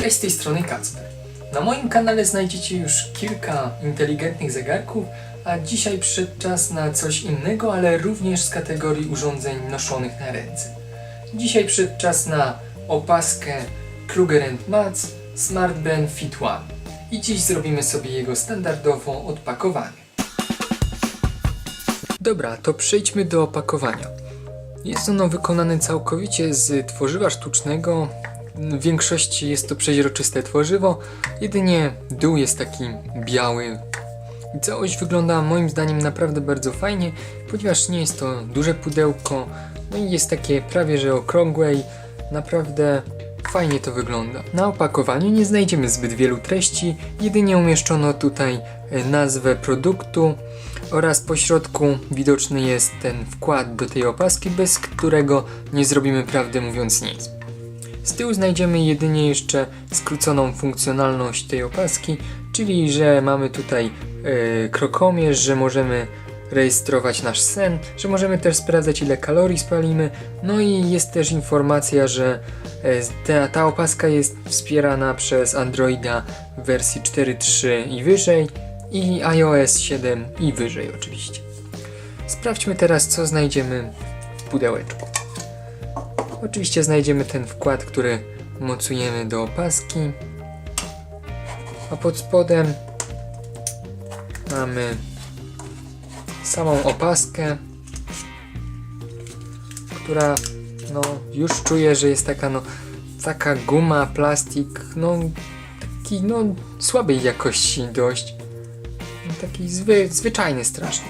Cześć, z tej strony Kacper. Na moim kanale znajdziecie już kilka inteligentnych zegarków, a dzisiaj przyszedł czas na coś innego, ale również z kategorii urządzeń noszonych na ręce. Dzisiaj przyszedł czas na opaskę Kruger Matz Smart Band Fit One. I dziś zrobimy sobie jego standardowo odpakowanie. Dobra, to przejdźmy do opakowania. Jest ono wykonane całkowicie z tworzywa sztucznego. W większości jest to przeźroczyste tworzywo, jedynie dół jest taki biały. I całość wygląda moim zdaniem naprawdę bardzo fajnie, ponieważ nie jest to duże pudełko, no i jest takie prawie że okrągłe i naprawdę fajnie to wygląda. Na opakowaniu nie znajdziemy zbyt wielu treści, jedynie umieszczono tutaj e, nazwę produktu oraz po środku widoczny jest ten wkład do tej opaski, bez którego nie zrobimy prawdę mówiąc nic. Z tyłu znajdziemy jedynie jeszcze skróconą funkcjonalność tej opaski, czyli że mamy tutaj e, krokomierz, że możemy rejestrować nasz sen, że możemy też sprawdzać ile kalorii spalimy, no i jest też informacja, że e, ta, ta opaska jest wspierana przez Androida w wersji 4.3 i wyżej i iOS 7 i wyżej oczywiście. Sprawdźmy teraz co znajdziemy w pudełeczku. Oczywiście znajdziemy ten wkład, który mocujemy do opaski. A pod spodem mamy samą opaskę, która no już czuję, że jest taka no taka guma, plastik, no taki no słabej jakości dość. Taki zwy, zwyczajny strasznie.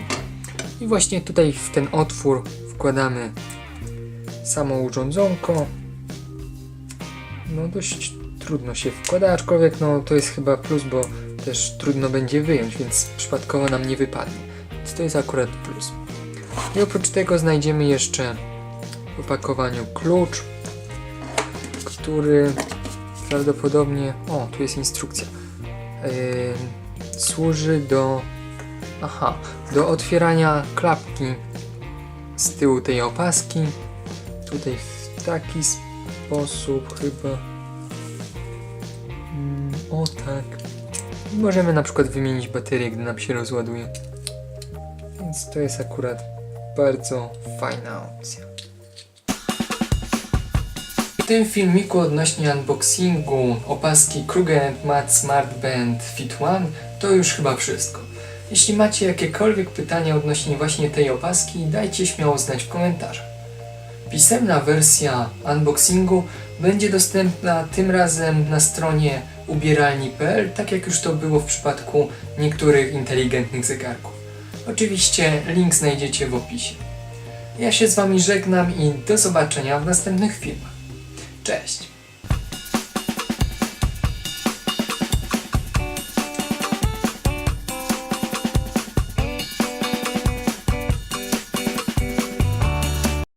I właśnie tutaj w ten otwór wkładamy samo urządzonko. No dość trudno się wkłada, aczkolwiek no to jest chyba plus, bo też trudno będzie wyjąć, więc przypadkowo nam nie wypadnie. Więc to jest akurat plus. I oprócz tego znajdziemy jeszcze w opakowaniu klucz, który prawdopodobnie, o tu jest instrukcja, yy, służy do, aha, do otwierania klapki z tyłu tej opaski tutaj w taki sposób chyba. Mm, o tak. Możemy na przykład wymienić baterię, gdy nam się rozładuje. Więc to jest akurat bardzo fajna opcja. W tym filmiku odnośnie unboxingu opaski Kruger Matte Smart Band Fit One to już chyba wszystko. Jeśli macie jakiekolwiek pytania odnośnie właśnie tej opaski, dajcie śmiało znać w komentarzach. Pisemna wersja unboxingu będzie dostępna tym razem na stronie ubieralni.pl, tak jak już to było w przypadku niektórych inteligentnych zegarków. Oczywiście link znajdziecie w opisie. Ja się z Wami żegnam i do zobaczenia w następnych filmach. Cześć!